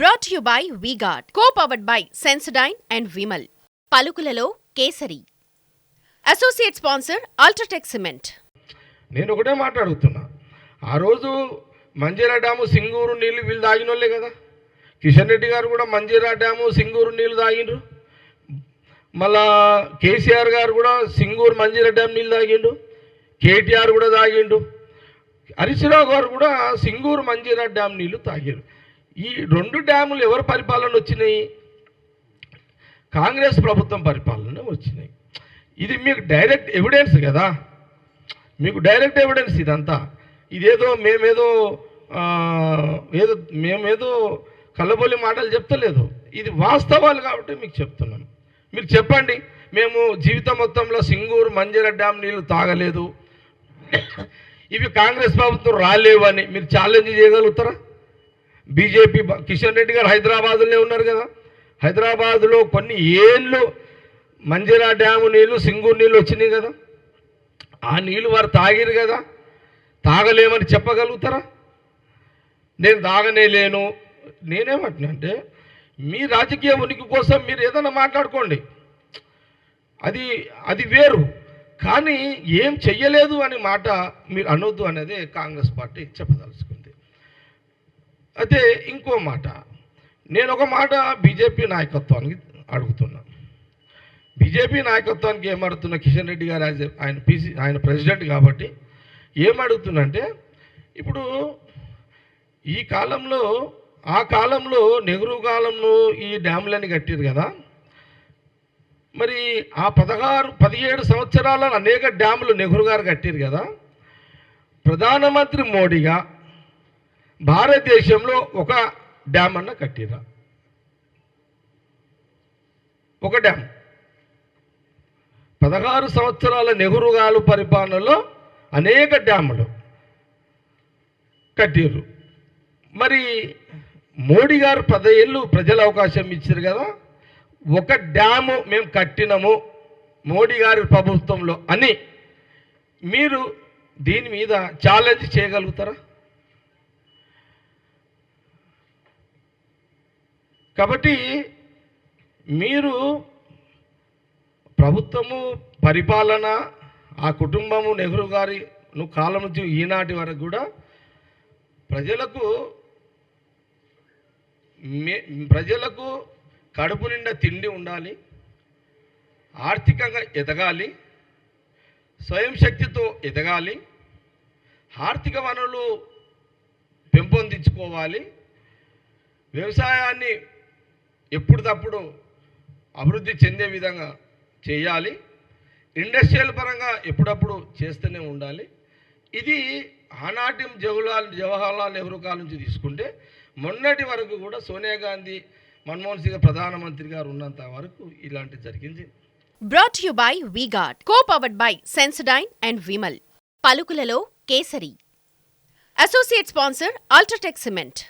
Brought you by V-Guard co powered by Sensodyne and Vimal పలుకులలో Kesari. Associate sponsor UltraTech cement నేను ఒకటే మాట్లాడుతున్నా. ఆ రోజు మంజీరా డ్యాము సింగూరు నీళ్ళు వీళ్ళు తాగినోళ్ళే కదా. కిషన్ రెడ్డి గారు కూడా మంజీరా డ్యాము సింగూరు నీళ్ళు తాగిండ్రు. మళ్ళా కేసీఆర్ గారు కూడా సింగూరు మంజీరా డ్యామ్ నీళ్ళు తాగిండు కేటీఆర్ కూడా తాగిండు హరీశ్రావు గారు కూడా సింగూరు మంజీరా డ్యామ్ నీళ్ళు తాగారు ఈ రెండు డ్యాములు ఎవరి పరిపాలన వచ్చినాయి? కాంగ్రెస్ ప్రభుత్వం పరిపాలన వచ్చినాయి. ఇది మీకు డైరెక్ట్ ఎవిడెన్స్ కదా? మీకు డైరెక్ట్ ఎవిడెన్స్ ఇదంతా. ఇదేదో మేమేదో ఏదో మేమేదో కళ్ళబొల్లి మాటలు చెప్తలేదు. ఇది వాస్తవాలు కాబట్టి మీకు చెప్తున్నాను. మీరు చెప్పండి. మేము జీవితం మొత్తంలో సింగూరు మంజర డ్యామ్ నీళ్ళు తాగలేదు. ఇవి కాంగ్రెస్ ప్రభుత్వం రాలేవని మీరు ఛాలెంజ్ చేయగలుగుతారా? బీజేపీ కిషన్ రెడ్డి గారు హైదరాబాద్లోనే ఉన్నారు కదా. హైదరాబాద్లో కొన్ని ఏళ్ళు మంజీరా డ్యాము నీళ్ళు సింగూరు నీళ్ళు వచ్చినాయి కదా. ఆ నీళ్ళు వారు తాగిరు కదా. తాగలేమని చెప్పగలుగుతారా? నేను తాగనే లేను. నేనేమంటున్నా అంటే మీ రాజకీయ ఉనికి కోసం మీరు ఏదైనా మాట్లాడుకోండి. అది అది వేరు. కానీ ఏం చెయ్యలేదు అనే మాట మీరు అనొద్దు అనేది కాంగ్రెస్ పార్టీ చెప్పదలుచుకుంది. అయితే ఇంకో మాట. నేను ఒక మాట బీజేపీ నాయకత్వానికి అడుగుతున్నా. బీజేపీ నాయకత్వానికి ఏమడుతున్న కిషన్ రెడ్డి గారు యాజ్ ఆయన పీసీ ఆయన ప్రెసిడెంట్ కాబట్టి ఏమడుగుతున్నంటే ఇప్పుడు ఈ కాలంలో ఆ కాలంలో నెహ్రూ కాలంలో ఈ డ్యాములని కట్టారు కదా. మరి ఆ పదహారు పదిహేడు సంవత్సరాల అనేక డ్యాములు నెహ్రూ గారు కట్టారు కదా. ప్రధానమంత్రి మోడీగా భారతదేశంలో ఒక డ్యామ్ అన్న కట్టిరా ఒక డ్యామ్. పదహారు సంవత్సరాల నెహ్రూ గారు పరిపాలనలో అనేక డ్యాములు కట్టిర్రు. మరి మోడీ గారు పదేళ్ళు ప్రజల అవకాశం ఇచ్చారు కదా ఒక డ్యాము మేము కట్టినము మోడీ గారి ప్రభుత్వంలో అని మీరు దీని మీద ఛాలెంజ్ చేయగలుగుతారా? కాబట్టి మీరు ప్రభుత్వము పరిపాలన ఆ కుటుంబము నెహ్రూ గారి కాలం నుంచి ఈనాటి వరకు కూడా ప్రజలకు మే ప్రజలకు కడుపు నిండా తిండి ఉండాలి ఆర్థికంగా ఎదగాలి స్వయం శక్తితో ఎదగాలి ఆర్థిక వనరులు పెంపొందించుకోవాలి వ్యవసాయాన్ని ఎప్పటికప్పుడు అభివృద్ధి చెందే విధంగా చేయాలి. ఇండస్ట్రియల్ పరంగా ఎప్పుడప్పుడు చేస్తూనే ఉండాలి. ఇది ఆనాటి జవహర్లాల్ జవహర్లాల్ నెహ్రూ కాలం నుంచి తీసుకుంటే మొన్నటి వరకు కూడా సోనియా గాంధీ మన్మోహన్ సింగ్ ప్రధానమంత్రి గారు ఉన్నంత వరకు ఇలాంటి జరిగింది. Brought you by V-Guard co powered by Sensodyne and Vimal పలుకులలో Kesari. Associate sponsor UltraTech cement